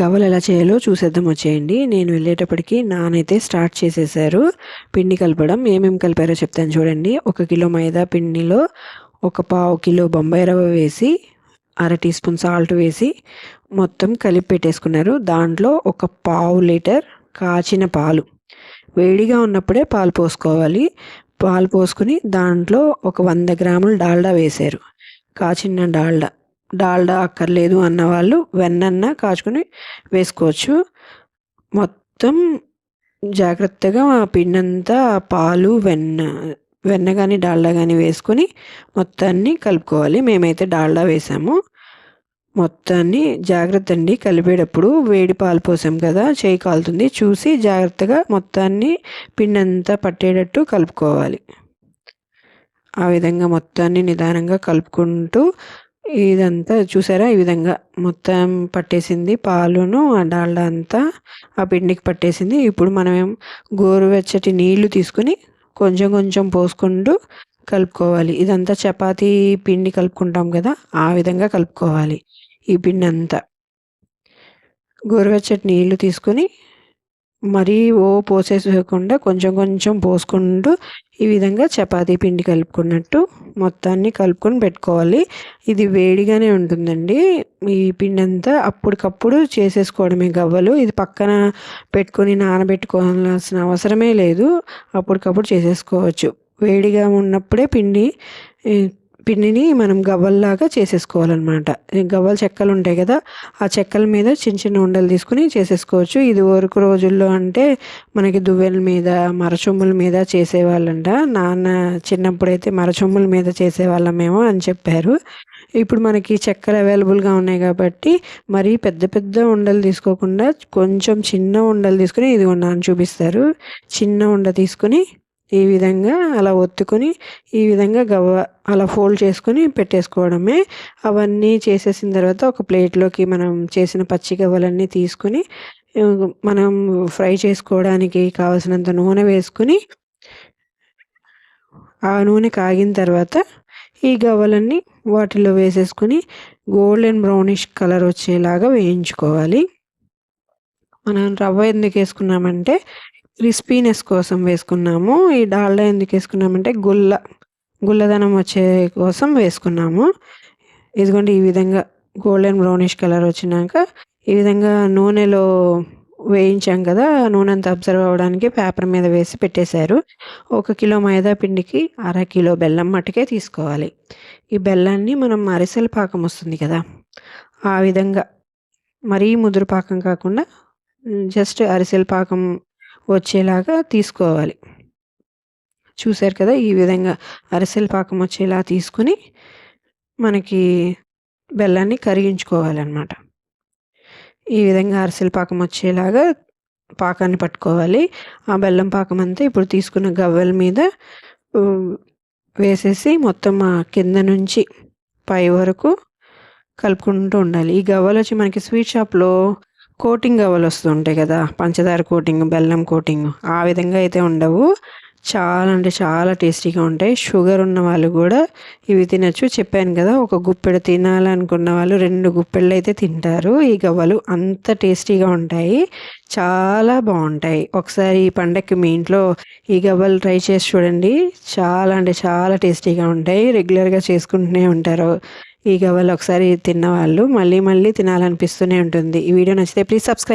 గవ్వలు ఎలా చేయాలో చూసేద్దాం వచ్చేయండి. నేను వెళ్ళేటప్పటికి నానైతే స్టార్ట్ చేసేసారు. పిండి కలపడం ఏమేమి కలిపారో చెప్తాను చూడండి. ఒక కిలో మైదా పిండిలో ఒక పావు కిలో బొంబాయి రవ్వ వేసి అర టీ స్పూన్ సాల్ట్ వేసి మొత్తం కలిపి పెట్టేసుకున్నారు. దాంట్లో ఒక పావు లీటర్ కాచిన పాలు. వేడిగా ఉన్నప్పుడే పాలు పోసుకోవాలి. పాలు పోసుకుని దాంట్లో ఒక వంద గ్రాములు డాల్డా వేశారు. కాచిన డాల్డా. డాల్డా అక్కర్లేదు అన్న వాళ్ళు వెన్నన్న కాచుకొని వేసుకోవచ్చు. మొత్తం జాగ్రత్తగా పిండంతా పాలు వెన్న వెన్న కానీ డాల్డా కానీ వేసుకొని మొత్తాన్ని కలుపుకోవాలి. మేమైతే డాల్డా వేసాము. మొత్తాన్ని జాగ్రత్త అండి కలిపేటప్పుడు వేడి పాలు పోసాం కదా చేయి కాలుతుంది. చూసి జాగ్రత్తగా మొత్తాన్ని పిండంతా పట్టేటట్టు కలుపుకోవాలి. ఆ విధంగా మొత్తాన్ని నిదానంగా కలుపుకుంటూ ఇదంతా చూసారా? ఈ విధంగా మొత్తం పట్టేసింది పాలును ఆ డాల్డా అంతా ఆ పిండికి పట్టేసింది. ఇప్పుడు మనం గోరువెచ్చటి నీళ్ళు తీసుకుని కొంచెం కొంచెం పోసుకుంటూ కలుపుకోవాలి. ఇదంతా చపాతీ పిండి కలుపుకుంటాం కదా ఆ విధంగా కలుపుకోవాలి ఈ పిండి అంతా గోరువెచ్చటి నీళ్ళు తీసుకొని మరీ ఓ పోసేసుకోకుండా కొంచెం కొంచెం పోసుకుంటూ ఈ విధంగా చపాతీ పిండి కలుపుకున్నట్టు మొత్తాన్ని కలుపుకొని పెట్టుకోవాలి. ఇది వేడిగానే ఉంటుందండి. ఈ పిండి అంతా అప్పటికప్పుడు చేసేసుకోవడమే గవ్వలు. ఇది పక్కన పెట్టుకొని నానబెట్టుకోవాల్సిన అవసరమే లేదు. అప్పటికప్పుడు చేసేసుకోవచ్చు. వేడిగా ఉన్నప్పుడే పిండి పిండిని మనం గవ్వల్లాగా చేసేసుకోవాలన్నమాట. గవ్వల చెక్కలు ఉంటాయి కదా ఆ చెక్కల మీద చిన్న చిన్న ఉండలు తీసుకుని చేసేసుకోవచ్చు. ఇది వరకు రోజుల్లో అంటే మనకి దువ్వెల మీద మరచొమ్ముల మీద చేసేవాళ్ళంట. నాన్న చిన్నప్పుడైతే మరచొమ్ముల మీద చేసేవాళ్ళమేమో అని చెప్పారు. ఇప్పుడు మనకి చెక్కలు అవైలబుల్గా ఉన్నాయి కాబట్టి మరీ పెద్ద పెద్ద ఉండలు తీసుకోకుండా కొంచెం చిన్న ఉండలు తీసుకుని ఇది నాన్న చూపిస్తారు. చిన్న ఉండ తీసుకుని ఈ విధంగా అలా ఒత్తుకొని ఈ విధంగా గవ్వ అలా ఫోల్డ్ చేసుకొని పెట్టేసుకోవడమే. అవన్నీ చేసేసిన తర్వాత ఒక ప్లేట్లోకి మనం చేసిన పచ్చి గవ్వలన్నీ తీసుకుని మనం ఫ్రై చేసుకోవడానికి కావాల్సినంత నూనె వేసుకుని ఆ నూనె కాగిన తర్వాత ఈ గవ్వలన్నీ వాటిలో వేసేసుకుని గోల్డెన్ బ్రౌనిష్ కలర్ వచ్చేలాగా వేయించుకోవాలి. మనం రవ్వ ఎందుకు వేసుకున్నామంటే క్రిస్పీనెస్ కోసం వేసుకున్నాము. ఈ డాల్డా ఎందుకు వేసుకున్నామంటే గుల్ల గుల్లదనం వచ్చే కోసం వేసుకున్నాము. ఇదిగోండి ఈ విధంగా గోల్డెన్ బ్రౌనిష్ కలర్ వచ్చినాక ఈ విధంగా నూనెలో వేయించాం కదా నూనె అంతా అబ్జర్వ్ అవ్వడానికి పేపర్ మీద వేసి పెట్టేశారు. ఒక కిలో మైదా పిండికి అర కిలో బెల్లం మట్టుకే తీసుకోవాలి. ఈ బెల్లాన్ని మనం అరిసెల పాకం వస్తుంది కదా ఆ విధంగా మరీ ముదురు పాకం కాకుండా జస్ట్ అరిసెల పాకం వచ్చేలాగా తీసుకోవాలి. చూశారు కదా ఈ విధంగా అరిసెల పాకం వచ్చేలా తీసుకుని మనకి బెల్లాన్ని కరిగించుకోవాలన్నమాట. ఈ విధంగా అరిసెల పాకం వచ్చేలాగా పాకాన్ని పట్టుకోవాలి. ఆ బెల్లం పాకం అంతా ఇప్పుడు తీసుకున్న గవ్వల మీద వేసేసి మొత్తం కింద నుంచి పై వరకు కలుపుకుంటూ ఉండాలి. ఈ గవ్వలు వచ్చి మనకి స్వీట్ షాప్లో కోటింగ్ గవ్వలు వస్తుంటాయి కదా పంచదార కోటింగ్ బెల్లం కోటింగ్ ఆ విధంగా అయితే ఉండవు. చాలా అంటే చాలా టేస్టీగా ఉంటాయి. షుగర్ ఉన్న వాళ్ళు కూడా ఇవి తినచ్చు. చెప్పాను కదా ఒక గుప్పెడు తినాలనుకున్న వాళ్ళు రెండు గుప్పెళ్ళు అయితే తింటారు. ఈ గవ్వలు అంత టేస్టీగా ఉంటాయి. చాలా బాగుంటాయి. ఒకసారి ఈ పండగకి మీ ఇంట్లో ఈ గవ్వలు ట్రై చేసి చూడండి. చాలా అంటే చాలా టేస్టీగా ఉంటాయి. రెగ్యులర్గా చేసుకుంటూనే ఉంటారు. ఈ గవ్వలు ఒకసారి తిన్నవాళ్ళు మళ్ళీ మళ్ళీ తినాలనిపిస్తూనే ఉంటుంది. ఈ వీడియో నచ్చితే ప్లీజ్ సబ్స్క్రైబ్